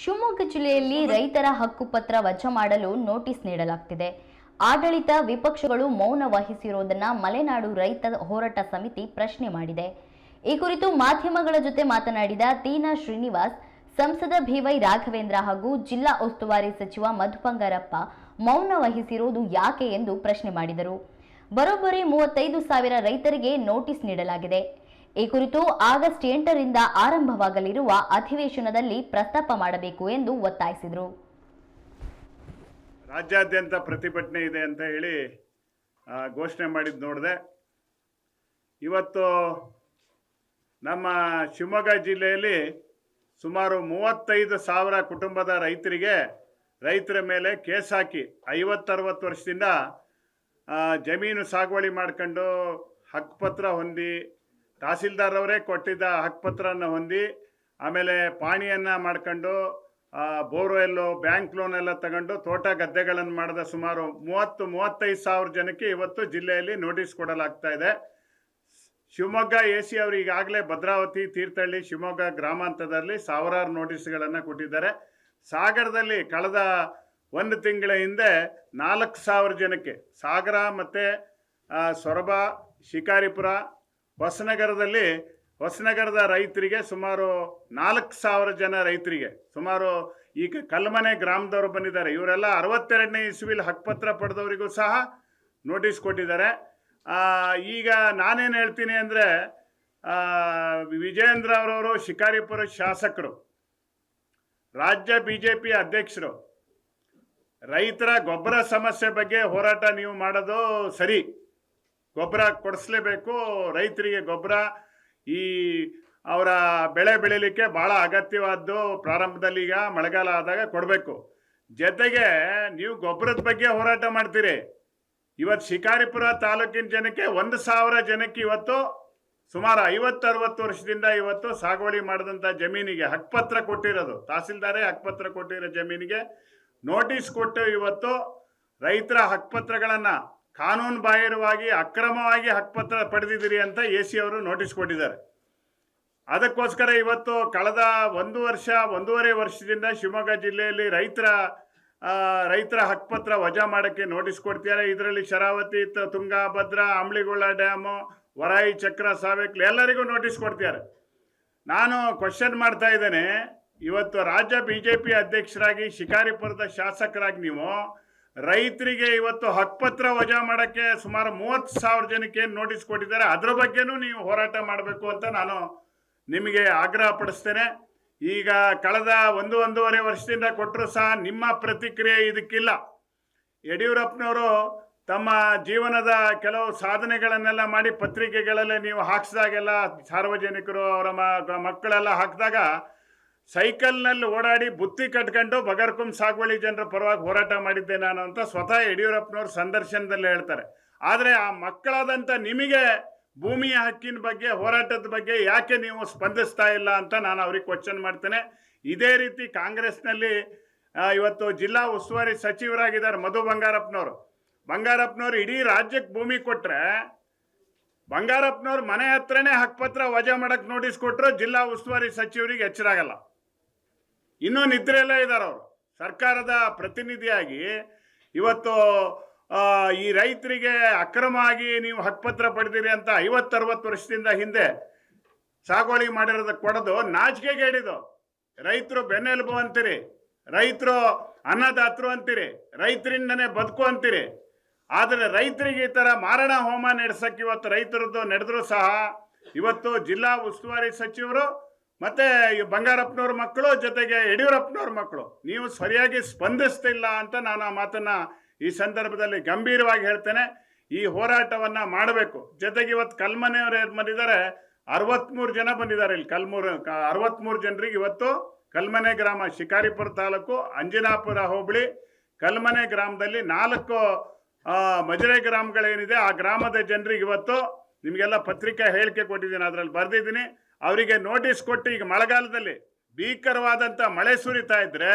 ಶಿವಮೊಗ್ಗ ಜಿಲ್ಲೆಯಲ್ಲಿ ರೈತರ ಹಕ್ಕುಪತ್ರ ವಜಾ ಮಾಡಲು ನೋಟಿಸ್ ನೀಡಲಾಗ್ತಿದೆ. ಆಡಳಿತ ವಿಪಕ್ಷಗಳು ಮೌನ ವಹಿಸಿರುವುದನ್ನು ಮಲೆನಾಡು ರೈತ ಹೋರಾಟ ಸಮಿತಿ ಪ್ರಶ್ನೆ ಮಾಡಿದೆ. ಈ ಕುರಿತು ಮಾಧ್ಯಮಗಳ ಜೊತೆ ಮಾತನಾಡಿದ ತೀನಾ ಶ್ರೀನಿವಾಸ್ ಸಂಸದ ಬಿವೈ ರಾಘವೇಂದ್ರ ಹಾಗೂ ಜಿಲ್ಲಾ ಉಸ್ತುವಾರಿ ಸಚಿವ ಮಧು ಬಂಗಾರಪ್ಪ ಮೌನ ವಹಿಸಿರುವುದು ಯಾಕೆ ಎಂದು ಪ್ರಶ್ನೆ ಮಾಡಿದರು. ಬರೋಬ್ಬರಿ ಮೂವತ್ತೈದು ಸಾವಿರ ರೈತರಿಗೆ ನೋಟಿಸ್ ನೀಡಲಾಗಿದೆ. ಈ ಕುರಿತು ಆಗಸ್ಟ್ ಎಂಟರಿಂದ ಆರಂಭವಾಗಲಿರುವ ಅಧಿವೇಶನದಲ್ಲಿ ಪ್ರಸ್ತಾಪ ಮಾಡಬೇಕು ಎಂದು ಒತ್ತಾಯಿಸಿದರು. ರಾಜ್ಯಾದ್ಯಂತ ಪ್ರತಿಭಟನೆ ಇದೆ ಅಂತ ಹೇಳಿ ಘೋಷಣೆ ಮಾಡಿದ್ದು ನೋಡಿದೆ. ಇವತ್ತು ನಮ್ಮ ಶಿವಮೊಗ್ಗ ಜಿಲ್ಲೆಯಲ್ಲಿ ಸುಮಾರು ಮೂವತ್ತೈದು ಸಾವಿರ ಕುಟುಂಬದ ರೈತರಿಗೆ ರೈತರ ಮೇಲೆ ಕೇಸ್ ಹಾಕಿ ಐವತ್ತರವತ್ತು ವರ್ಷದಿಂದ ಜಮೀನು ಸಾಗುವಳಿ ಮಾಡ್ಕೊಂಡು ಹಕ್ಕುಪತ್ರ ಹೊಂದಿ ತಹಸೀಲ್ದಾರ್ ಅವರೇ ಕೊಟ್ಟಿದ್ದ ಹಕ್ಕುಪತ್ರವನ್ನು ಹೊಂದಿ, ಆಮೇಲೆ ಪಾಣಿಯನ್ನು ಮಾಡ್ಕೊಂಡು ಬೋರ್ವೆಲ್ಲು, ಬ್ಯಾಂಕ್ ಲೋನ್ ಎಲ್ಲ ತಗೊಂಡು ತೋಟ ಗದ್ದೆಗಳನ್ನು ಮಾಡಿದ ಸುಮಾರು ಮೂವತ್ತು, ಮೂವತ್ತೈದು ಸಾವಿರ ಜನಕ್ಕೆ ಇವತ್ತು ಜಿಲ್ಲೆಯಲ್ಲಿ ನೋಟಿಸ್ ಕೊಡಲಾಗ್ತಾ ಇದೆ. ಶಿವಮೊಗ್ಗ ಎ ಸಿ ಅವರು ಈಗಾಗಲೇ ಭದ್ರಾವತಿ ತೀರ್ಥಹಳ್ಳಿ, ಶಿವಮೊಗ್ಗ ಗ್ರಾಮಾಂತರದಲ್ಲಿ ಸಾವಿರಾರು ನೋಟಿಸ್ಗಳನ್ನು ಕೊಟ್ಟಿದ್ದಾರೆ. ಸಾಗರದಲ್ಲಿ ಕಳೆದ ಒಂದು ತಿಂಗಳ ಹಿಂದೆ ನಾಲ್ಕು ಸಾವಿರ ಜನಕ್ಕೆ ಸಾಗರ ಮತ್ತು ಸೊರಬ, ಶಿಕಾರಿಪುರ ಹೊಸನಗರದಲ್ಲಿ, ಹೊಸನಗರದ ರೈತರಿಗೆ ಸುಮಾರು ನಾಲ್ಕು ಸಾವಿರ ಜನ ರೈತರಿಗೆ, ಸುಮಾರು ಈಗ ಕಲ್ಮನೆ ಗ್ರಾಮದವರು ಬಂದಿದ್ದಾರೆ. ಇವರೆಲ್ಲ ಅರವತ್ತೆರಡನೇ ಇಸ್ವಿಲ್ ಹಕ್ಕುಪತ್ರ ಪಡೆದವರಿಗೂ ಸಹ ನೋಟಿಸ್ ಕೊಟ್ಟಿದ್ದಾರೆ. ಈಗ ನಾನೇನು ಹೇಳ್ತೀನಿ ಅಂದರೆ ವಿಜಯೇಂದ್ರ ಅವರವರು ಶಿಕಾರಿಪುರ ಶಾಸಕರು, ರಾಜ್ಯ ಬಿ ಜೆ ಪಿ ಅಧ್ಯಕ್ಷರು, ರೈತರ ಗೊಬ್ಬರ ಸಮಸ್ಯೆ ಬಗ್ಗೆ ಹೋರಾಟ ನೀವು ಮಾಡೋದು ಸರಿ. ಗೊಬ್ಬರ ಕೊಡಿಸ್ಲೇಬೇಕು, ರೈತರಿಗೆ ಗೊಬ್ಬರ. ಈ ಅವರ ಬೆಳೆ ಬೆಳೀಲಿಕ್ಕೆ ಭಾಳ ಅಗತ್ಯವಾದ್ದು ಪ್ರಾರಂಭದಲ್ಲಿ ಈಗ ಮಳೆಗಾಲ ಆದಾಗ ಕೊಡಬೇಕು. ಜೊತೆಗೆ ನೀವು ಗೊಬ್ಬರದ ಬಗ್ಗೆ ಹೋರಾಟ ಮಾಡ್ತೀರಿ. ಇವತ್ತು ಶಿಕಾರಿಪುರ ತಾಲೂಕಿನ ಜನಕ್ಕೆ ಒಂದು ಸಾವಿರ ಜನಕ್ಕೆ ಇವತ್ತು ಸುಮಾರು ಐವತ್ತು, ಅರವತ್ತು ವರ್ಷದಿಂದ ಇವತ್ತು ಸಾಗುವಳಿ ಮಾಡಿದಂಥ ಜಮೀನಿಗೆ ಹಕ್ಕುಪತ್ರ ಕೊಟ್ಟಿರೋದು. ತಹಸೀಲ್ದಾರೇ ಹಕ್ಕುಪತ್ರ ಕೊಟ್ಟಿರೋ ಜಮೀನಿಗೆ ನೋಟಿಸ್ ಕೊಟ್ಟು ಇವತ್ತು ರೈತರ ಹಕ್ಕುಪತ್ರಗಳನ್ನು ಕಾನೂನು ಬಾಹಿರವಾಗಿ ಅಕ್ರಮವಾಗಿ ಹಕ್ಕುಪತ್ರ ಪಡೆದಿದ್ದೀರಿ ಅಂತ ಎ ಸಿ ಅವರು ನೋಟಿಸ್ ಕೊಟ್ಟಿದ್ದಾರೆ. ಅದಕ್ಕೋಸ್ಕರ ಇವತ್ತು ಕಳೆದ ಒಂದು ವರ್ಷ, ಒಂದೂವರೆ ವರ್ಷದಿಂದ ಶಿವಮೊಗ್ಗ ಜಿಲ್ಲೆಯಲ್ಲಿ ರೈತರ ರೈತರ ಹಕ್ಕುಪತ್ರ ವಜಾ ಮಾಡೋಕ್ಕೆ ನೋಟಿಸ್ ಕೊಡ್ತಿದ್ದಾರೆ. ಇದರಲ್ಲಿ ಶರಾವತಿ ತುಂಗಾಭದ್ರಾ ತುಂಗಾ, ಭದ್ರಾ ಅಂಬ್ಲಿಗೊಳ ಡ್ಯಾಮು, ವರಾಯಿ, ಚಕ್ರ ಸಾವೆಕ್ಲು ಎಲ್ಲರಿಗೂ ನೋಟಿಸ್ ಕೊಡ್ತಿದ್ದಾರೆ. ನಾನು ಕ್ವಶನ್ ಮಾಡ್ತಾ ಇದ್ದೇನೆ, ಇವತ್ತು ರಾಜ್ಯ ಬಿ ಜೆ ಪಿ ಅಧ್ಯಕ್ಷರಾಗಿ ಶಿಕಾರಿಪುರದ ಶಾಸಕರಾಗಿ ನೀವು ರೈತರಿಗೆ ಇವತ್ತು ಹಕ್ಕುಪತ್ರ ವಜಾ ಮಾಡೋಕ್ಕೆ ಸುಮಾರು ಮೂವತ್ತು ಸಾವಿರ ಜನಕ್ಕೆ ಏನು ನೋಟಿಸ್ ಕೊಟ್ಟಿದ್ದಾರೆ. ಅದ್ರ ಬಗ್ಗೆನೂ ನೀವು ಹೋರಾಟ ಮಾಡಬೇಕು ಅಂತ ನಾನು ನಿಮಗೆ ಆಗ್ರಹ ಪಡಿಸ್ತೇನೆ. ಈಗ ಕಳೆದ ಒಂದು ಒಂದೂವರೆ ವರ್ಷದಿಂದ ಕೊಟ್ಟರು ಸಹ ನಿಮ್ಮ ಪ್ರತಿಕ್ರಿಯೆ ಇದಕ್ಕಿಲ್ಲ. ಯಡಿಯೂರಪ್ಪನವರು ತಮ್ಮ ಜೀವನದ ಕೆಲವು ಸಾಧನೆಗಳನ್ನೆಲ್ಲ ಮಾಡಿ ಪತ್ರಿಕೆಗಳಲ್ಲೇ ನೀವು ಹಾಕ್ಸಿದಾಗೆಲ್ಲ ಸಾರ್ವಜನಿಕರು ಅವರ ಮಕ್ಕಳೆಲ್ಲ ಹಾಕಿದಾಗ ಸೈಕಲ್ನಲ್ಲಿ ಓಡಾಡಿ ಬುತ್ತಿ ಕಟ್ಕೊಂಡು ಬಗರ್ಕುಂ ಸಾಗುವಳಿ ಜನರ ಪರವಾಗಿ ಹೋರಾಟ ಮಾಡಿದ್ದೆ ನಾನು ಅಂತ ಸ್ವತಃ ಯಡಿಯೂರಪ್ಪನವ್ರು ಸಂದರ್ಶನದಲ್ಲಿ ಹೇಳ್ತಾರೆ. ಆದರೆ ಆ ಮಕ್ಕಳಾದಂಥ ನಿಮಗೆ ಭೂಮಿಯ ಹಕ್ಕಿನ ಬಗ್ಗೆ, ಹೋರಾಟದ ಬಗ್ಗೆ ಯಾಕೆ ನೀವು ಸ್ಪಂದಿಸ್ತಾ ಇಲ್ಲ ಅಂತ ನಾನು ಅವ್ರಿಗೆ ಕ್ವಶನ್ ಮಾಡ್ತೇನೆ. ಇದೇ ರೀತಿ ಕಾಂಗ್ರೆಸ್ನಲ್ಲಿ ಇವತ್ತು ಜಿಲ್ಲಾ ಉಸ್ತುವಾರಿ ಸಚಿವರಾಗಿದ್ದಾರೆ ಮಧು ಬಂಗಾರಪ್ಪನವರು. ಬಂಗಾರಪ್ಪನವರು ಇಡೀ ರಾಜ್ಯಕ್ಕೆ ಭೂಮಿ ಕೊಟ್ಟರೆ ಬಂಗಾರಪ್ಪನವ್ರು ಮನೆ ಹತ್ರನೇ ಹಕ್ಕುಪತ್ರ ವಜಾ ಮಾಡಕ್ಕೆ ನೋಟಿಸ್ ಕೊಟ್ಟರು ಜಿಲ್ಲಾ ಉಸ್ತುವಾರಿ ಸಚಿವರಿಗೆ ಎಚ್ಚರಾಗಲ್ಲ. ಇನ್ನೂ ನಿದ್ರೆಯಲ್ಲೇ ಇದ್ದಾರೆ ಅವರು. ಸರ್ಕಾರದ ಪ್ರತಿನಿಧಿಯಾಗಿ ಇವತ್ತು ಈ ರೈತರಿಗೆ ಅಕ್ರಮವಾಗಿ ನೀವು ಹಕ್ಕುಪತ್ರ ಪಡೆದಿರಿ ಅಂತ ಐವತ್ತರವತ್ತು ವರ್ಷದಿಂದ ಹಿಂದೆ ಸಾಗುವಳಿ ಮಾಡಿರೋದಕ್ಕೆ ಕೊಡೋದು ನಾಚಿಕೆಗೇಡಿದು ರೈತರು ಬೆನ್ನೆಲುಬು ಅಂತೀರಿ. ರೈತರು ಅನ್ನದಾತರು ಅಂತೀರಿ. ರೈತರಿಂದನೇ ಬದುಕು ಅಂತೀರಿ. ಆದರೆ ರೈತರಿಗೆ ಈ ಥರ ಮಾರಣ ಹೋಮ ನಡೆಸಕ್ಕೆ ಇವತ್ತು ರೈತರದ್ದು ನಡೆದ್ರು ಸಹ ಇವತ್ತು ಜಿಲ್ಲಾ ಉಸ್ತುವಾರಿ ಸಚಿವರು ಮತ್ತೆ ಈ ಬಂಗಾರಪ್ಪನವ್ರ ಮಕ್ಕಳು ಜೊತೆಗೆ ಯಡಿಯೂರಪ್ಪನವ್ರ ಮಕ್ಕಳು. ನೀವು ಸರಿಯಾಗಿ ಸ್ಪಂದಿಸ್ತಿಲ್ಲ ಅಂತ ನಾನು ಆ ಮಾತನ್ನ ಈ ಸಂದರ್ಭದಲ್ಲಿ ಗಂಭೀರವಾಗಿ ಹೇಳ್ತೇನೆ. ಈ ಹೋರಾಟವನ್ನ ಮಾಡಬೇಕು. ಜೊತೆಗೆ ಇವತ್ತು ಕಲ್ಮನೆಯವರು ಏನು ಬಂದಿದ್ದಾರೆ? ಅರವತ್ಮೂರು ಜನ ಬಂದಿದ್ದಾರೆ ಇಲ್ಲಿ ಕಲ್ಮೂರು ಅರವತ್ಮೂರು ಜನರಿಗೆ ಇವತ್ತು ಕಲ್ಮನೆ ಗ್ರಾಮ ಶಿಕಾರಿಪುರ ತಾಲೂಕು, ಅಂಜನಾಪುರ ಹೋಬಳಿ, ಕಲ್ಮನೆ ಗ್ರಾಮದಲ್ಲಿ ನಾಲ್ಕು ಮಜರೆ ಗ್ರಾಮಗಳೇನಿದೆ, ಆ ಗ್ರಾಮದ ಜನರಿಗೆ ಇವತ್ತು ನಿಮಗೆಲ್ಲ ಪತ್ರಿಕಾ ಹೇಳಿಕೆ ಕೊಟ್ಟಿದ್ದೀನಿ, ಅದರಲ್ಲಿ ಬರೆದಿದ್ದೀನಿ. ಅವರಿಗೆ ನೋಟಿಸ್ ಕೊಟ್ಟು ಈಗ ಮಳೆಗಾಲದಲ್ಲಿ ಭೀಕರವಾದಂಥ ಮಳೆ ಸುರಿತಾ ಇದ್ರೆ